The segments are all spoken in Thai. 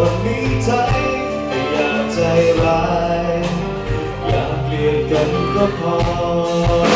อมีใจไม่อยากใจร้าย อยากเปลี่ยนกันก็พอ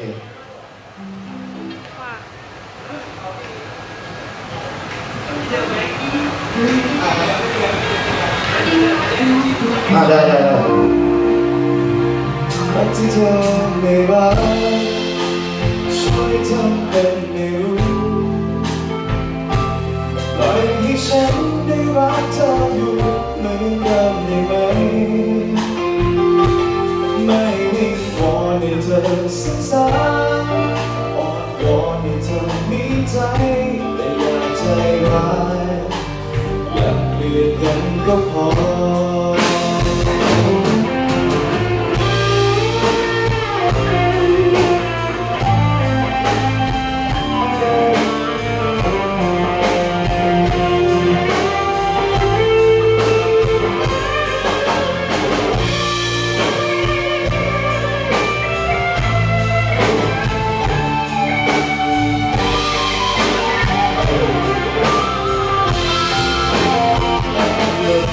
เคอ่าได้ได้ได้รักที่เธอไม่รักช่วยทำเป็นไม่รู้ ใจแต่อย่าใจร้ายอย่าเกลียดกันก็พอ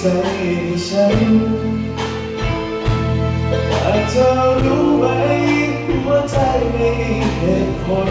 ใจฉันแต่เธอรู้ไหมว่าใจไม่เหตุผล